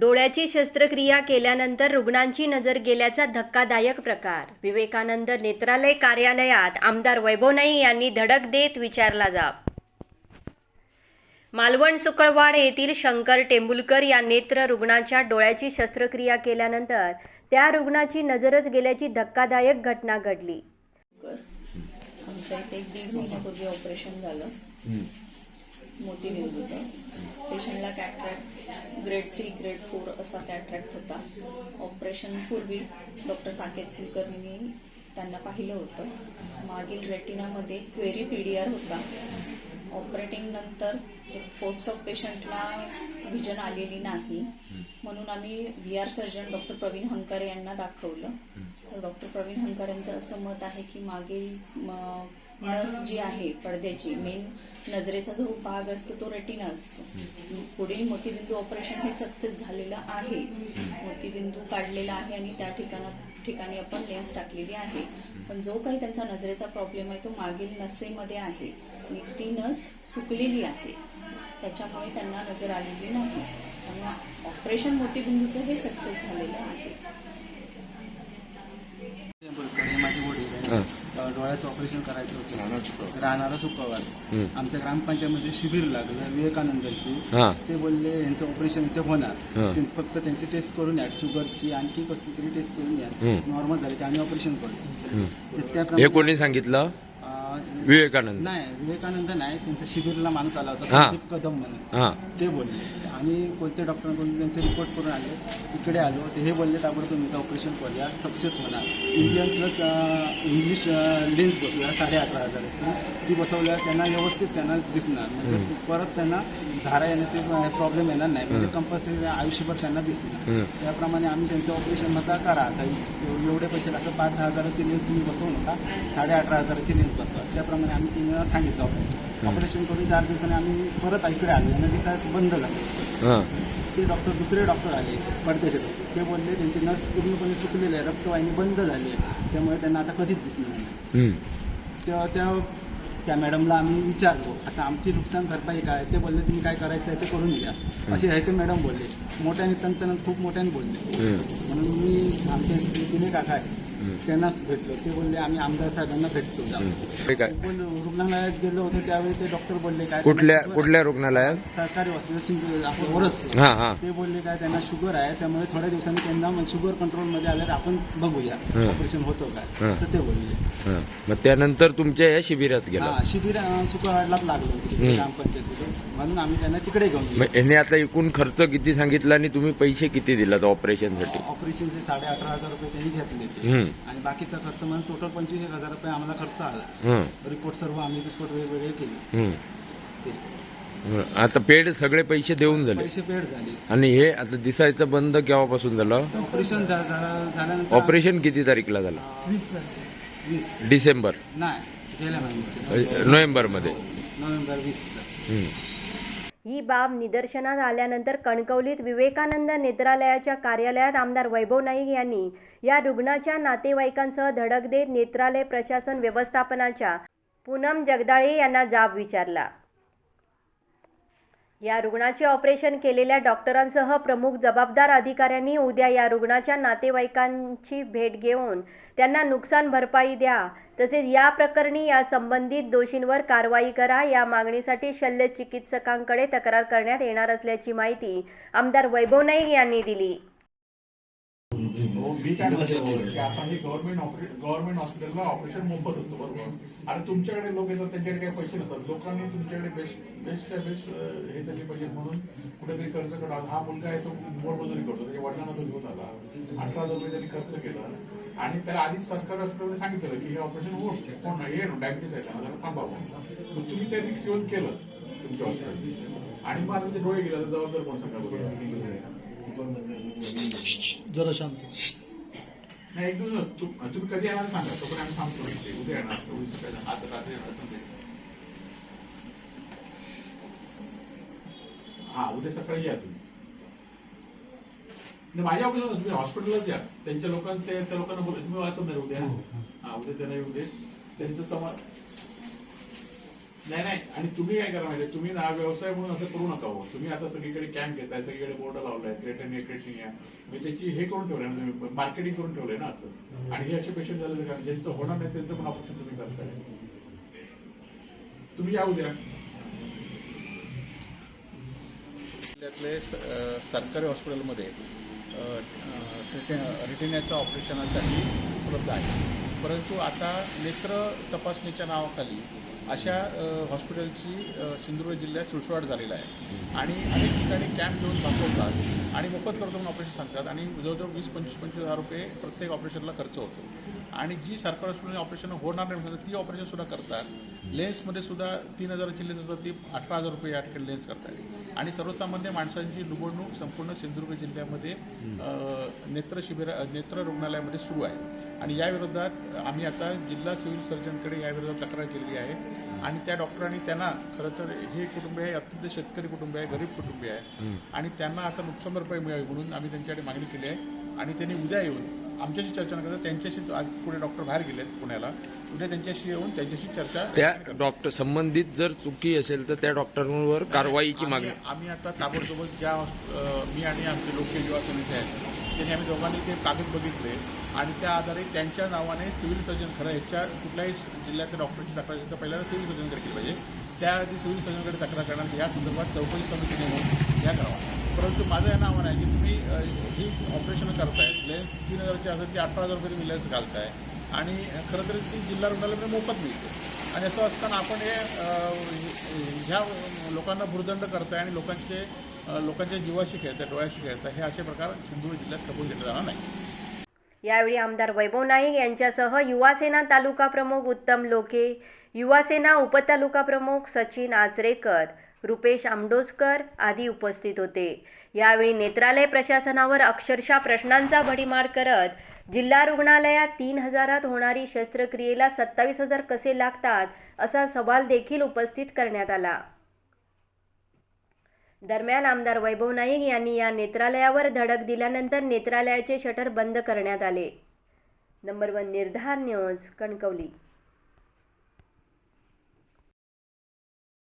डोळ्याची शस्त्रक्रिया केल्यानंतर रुग्णांची नजर गेल्याचा धक्कादायक प्रकार. विवेकानंद नेत्रालय कार्यालयात आमदार वैभव नाईक यांनी धडक देत विचारला जाब. मालवण सुकळवाड येथील शंकर टेंबुलकर या नेत्र रुग्णाच्या डोळ्याची शस्त्रक्रिया केल्यानंतर त्या रुग्णाची नजरच गेल्याची धक्कादायक घटना घडली. आमच्या इथे एक दीड महिन्यापूर्वी ऑपरेशन झालं. मोतीबिंदूचं. ऑपरेशनला cataract grade three grade four असा कॅट्रॅक्ट होता. ऑपरेशन पूर्वी डॉक्टर साकेत कुलकर्णींनी त्यांना पाहिलं होतं. मागील रेटिनामध्ये क्वेरी पी डी आर होता. ऑपरेटिंग नंतर पोस्ट ऑफ पेशंटला व्हिजन आलेली नाही. म्हणून आम्ही V R surgeon doctor Praveen Hankare यांना दाखवलं. तर डॉक्टर प्रवीण हंकार यांचं असं मत आहे की मागील नस जी आहे पडद्याची मेन नजरेचा जो भाग असतो तो रेटिना असतो. पुढील मोतीबिंदू ऑपरेशन हे सक्सेस झालेलं आहे. मोतीबिंदू काढलेला आहे आणि त्या ठिकाणा ठिकाणी आपण लेन्स टाकलेली आहे. पण जो काही त्यांचा नजरेचा प्रॉब्लेम आहे तो मागील नसेमध्ये आहे. आणि ती नस सुकलेली आहे. त्याच्यामुळे त्यांना नजर आलेली नाही. त्यामुळे ऑपरेशन मोतीबिंदूचं हे सक्सेस झालेलं आहे. हे माझे वडील डोळ्याचं ऑपरेशन करायचं होतं. राहणारा शुक्रवार हं. आमच्या ग्रामपंचायतमध्ये शिबिर लागलं विवेकानंदची. हा. ते बोलले यांचं ऑपरेशन इथे होणार. फक्त त्यांची टेस्ट करून या शुगरची आणखी कसली तरी टेस्ट करून या. नॉर्मल झाली की आम्ही ऑपरेशन करू. हं. कोणी सांगितलं? विवेकानंद. नाही विवेकानंद नाही त्यांच्या शिबिरला माणूस आला होता हा. संदीप कदम म्हणून. हा. ते बोलले. आम्ही कोणत्या डॉक्टरांकडून त्यांचे रिपोर्ट करून आले इकडे आलो ते हे बोलले ताबडतोब तुमचं ऑपरेशन करूया सक्सेस होणार इंडियन प्लस इंग्लिश लेन्स बसवल्या साडे अठरा हजाराची ती बसवल्यावर त्यांना व्यवस्थित त्यांना दिसणार. म्हणजे हम्म. परत त्यांना झारा येण्याचे प्रॉब्लेम येणार नाही. म्हणजे हम्म. कंपल्सरी आयुष्यभर त्यांना दिसणार. त्याप्रमाणे आम्ही त्यांचं ऑपरेशन म्हणता करा. आता एव- एवढे पैसे लागतात पाच दहा हजाराची लेन्स तुम्ही बसवू नका साडे अठरा हजाराची लेन्स बसवा. त्याप्रमाणे आम्ही त्यांना सांगितलं ऑपरेशन ऑपरेशन करून चार दिवसांनी आम्ही परत इकडे आलो. यांना दिसायला बंद झालं. ते डॉक्टर दुसरे डॉक्टर आले डॉक्टर ते बोलले त्यांची नस पूर्णपणे सुकलेली आहे. रक्तवाहिनी बंद झाली आहे. त्यामुळे त्यांना आता कधीच दिसणार नाही. हं. तेव्हा त्या त्या मॅडमला आम्ही विचारलो आता आमची नुकसान भरपाई काय ते बोलले तुम्ही काय करायचं आहे ते करून द्या असे आहे ते मॅडम बोलले. मोठ्याने तंतनं खूप मोठ्याने बोलले. म्हणून मी आमचे तिने काका आहे. त्यांनाच भेटलो. ते बोलले आम्ही आमदार साहेबांना भेटतो. पण रुग्णालयात गेलो होतो त्यावेळी ते डॉक्टर बोलले काय कुठल्या कुठल्या रुग्णालयात? सरकारी हॉस्पिटल ओरस. हा हा. ते बोलले काय त्यांना शुगर आहे? त्यामुळे थोड्या दिवसांनी त्यांना शुगर कंट्रोलमध्ये आल्यावर आपण बघूया. हं. ऑपरेशन होतं काय. असं ते बोलले. हा. मग त्यानंतर तुमच्या या शिबिरात गेला? हा शिबिर अं, सुकावाडलाच लागलं होतं तिकडे हं. ग्रामपंचायतीकडे म्हणून आम्ही त्यांना तिकडे घेऊन गेलो. मग यांनी आता एकूण खर्च किती सांगितला आणि तुम्ही पैसे किती दिलात ऑपरेशनसाठी ऑपरेशनचे साडे अठरा हजार रुपये त्यांनी घेतले. आणि बाकीचा खर्च म्हणून टोटल पंचवीस एक हजार रुपये आम्हाला खर्च आला. हं. रिपोर्ट सर्व आम्ही रिपोर्ट वेगवेगळे केले. हं. ते. हं. आता पेड सगळे पैसे देऊन झाले. पैसे पेड झाले. आणि हे आता दिसायचं बंद केव्हापासून झालं? ऑपरेशन झाल्यानंतर ऑपरेशन किती तारीखला झालं? वीस डिसेंबर. नाही गेल्या महिन्याचे. नोव्हेंबरमध्ये. नोव्हेंबर वीस हं. ही बाब निदर्शनास आल्यानंतर कणकवलीत विवेकानंद नेत्रालयाच्या कार्यालयात आमदार वैभव नाईक यांनी या रुग्णाच्या नातेवाईकांसह धडक देत नेत्रालय प्रशासन व्यवस्थापनाच्या पूनम जगदाळे यांना जाब विचारला. या रुग्णाचे ऑपरेशन केलेल्या डॉक्टरांसह प्रमुख जबाबदार अधिकाऱ्यांनी उद्या या रुग्णाच्या नातेवाईकांची भेट घेऊन त्यांना नुकसान भरपाई द्या. तसेच या प्रकरणी या संबंधित दोषींवर कारवाई करा. या मागणीसाठी शल्य चिकित्सकांकडे तक्रार करण्यात येणार असल्याची माहिती आमदार वैभव नाईक यांनी दिली. हो, मी काय म्हणतो की आता हे गव्हर्नमेंट गव्हर्नमेंट हॉस्पिटलला ऑपरेशन मोफत होतं बरोबर. आणि तुमच्याकडे लोक येतात त्यांच्याकडे काही पैसे नसतात. लोकांनी तुमच्याकडे बेस्ट बेस्टच्या बेस्ट हे त्याचे पैसे म्हणून कुठेतरी खर्च करा हा मुलगा आहे तो मोलमजुरी करतो त्याच्या वडिलांना तो घेऊन आला. अठरा हजार रुपये त्यांनी खर्च केला. आणि त्याला आधीच सरकारी हॉस्पिटलने सांगितलं की हे ऑपरेशन होत कोण नाही हे डायबिटीस आहे त्यांना जरा थांबा म्हणून. मग तुम्ही ते रिक्स येऊन केलं तुमच्या हॉस्पिटल आणि मग आता ते डोळे गेले तर जबाबदार कोण सांगा जरा शांत. नाही एक दिवस तु- तुम्ही कधी येणार सांगा तोपर्यंत आम्ही थांबतो इथे. उद्या येणार उद्या सकाळी. येणार. आज रात्री येणार समजेल. हा उद्या सकाळी या तुम्ही. माझ्या ऑफिसला तुम्ही हॉस्पिटललाच या. त्यांच्या लोकांना ते- त्या लोकांना बोला तुम्ही असं नाही उद्या. हा उद्या त्यांना येऊ दे. त्यांचं समा नाही नाही. आणि तुम्ही काय करा माहिती तुम्ही ना व्यवसाय म्हणून असं करू नका हो. तुम्ही आता सगळीकडे कॅम्प घेताय सगळीकडे बोर्ड लावलाय क्रेटन क्रेटिनिया मी त्याची हे करून ठेवलंय ना तुम्ही मार्केटिंग करून ठेवलंय ना असं. आणि हे असे पेशंट झाले का? ज्यांचं होणार नाही त्यांचं पण ऑपरेशन तुम्ही करताय. तुम्ही या उद्या. जिल्ह्यातले सरकारी हॉस्पिटलमध्ये अ, अ, रिटे- रिटिन्याचं ऑपरेशनासाठी उपलब्ध आहे. परंतु आता नेत्र तपासणीच्या नावाखाली अशा हॉस्पिटलची सिंधुदुर्ग जिल्ह्यात सुळसुळाट झालेला आहे. आणि अनेक ठिकाणी कॅम्प घेऊन बसवतात आणि मोफत करतो म्हणून ऑपरेशन सांगतात आणि जवळजवळ वीस पंचवीस पंचवीस हजार रुपये प्रत्येक ऑपरेशनला खर्च होतो. आणि जी सरकारी हॉस्पिटल ऑपरेशन होणार नाही म्हणतात ती ऑपरेशन सुद्धा करतात. लेन्समध्ये सुद्धा तीन हजाराची लेन्स असतात ती अठरा हजार रुपये या ठिकाणी लेन्स करतात आणि सर्वसामान्य माणसांची निवडणूक संपूर्ण सिंधुदुर्ग जिल्ह्यामध्ये नेत्र शिबिर नेत्र रुग्णालयामध्ये सुरू आहे. आणि या विरोधात आम्ही आता जिल्हा सिव्हिल सर्जनकडे या विरोधात तक्रार केलेली आहे. आणि त्या डॉक्टरांनी त्यांना खरं तर हे कुटुंब आहे अत्यंत शेतकरी कुटुंब आहे गरीब कुटुंब आहे. आणि त्यांना आता नुकसान भरपाई मिळावी म्हणून आम्ही त्यांच्याकडे मागणी केली आहे. आणि त्यांनी उद्या येऊन आमच्याशी चर्चा न करता त्यांच्याशीच आज पुढे डॉक्टर बाहेर गेलेत पुण्याला. उद्या त्यांच्याशी येऊन त्यांच्याशी चर्चा त्या डॉक्टर संबंधित जर चुकी असेल तर त्या डॉक्टरांवर कारवाईची मागणी. आम्ही आता ताबडतोब ज्या मी आणि आमचे लोकल युवा समिती आहेत त्यांनी आम्ही दोघांनी ते कागद बघितले आणि त्या आधारे त्यांच्या नावाने सिव्हिल सर्जन खरं ह्याच्या कुठल्याही जिल्ह्यातल्या डॉक्टरची तक्रार असेल तर पहिल्यांदा सिव्हिल सर्जनकडे केली पाहिजे. त्याआधी सिव्हिल सर्जनकडे तक्रार करणार या संदर्भात चौकशी समिती नेमून या करावा. परंतु माझं हे आव्हान आहे की तुम्ही ही ऑपरेशन करताय. लेन्स तीन हजारची असतात ती अठरा हजार रुपये तुम्ही लेन्स घालताय. आणि खरं तर ती जिल्हा रुग्णालयामध्ये मोफत मिळते. आणि असं असताना आपण हे ह्या लोकांना भूर्दंड करताय आणि लोकांचे लोकांच्या जीवाशी खेळताय डोळ्याशी खेळताय हे असे प्रकार सिंधुदुर्ग जिल्ह्यात कबूल घेतले जाणार नाही. यावेळी आमदार वैभव नाईक यांच्यासह युवासेना तालुका प्रमुख उत्तम लोके युवासेना उपतालुका प्रमुख सचिन आचरेकर रुपेश आंबडोसकर आदी उपस्थित होते. यावेळी नेत्रालय प्रशासनावर अक्षरशः प्रश्नांचा भडीमार करत जिल्हा रुग्णालयात तीन हजारात होणारी शस्त्रक्रियेला सत्तावीस हजार कसे लागतात असा सवाल देखील उपस्थित करण्यात आला. दरम्यान आमदार वैभव नाईक यांनी या नेत्रालयावर धडक दिल्यानंतर नेत्रालयाचे शटर बंद करण्यात आले. Number one Nirdhar news Kankavli.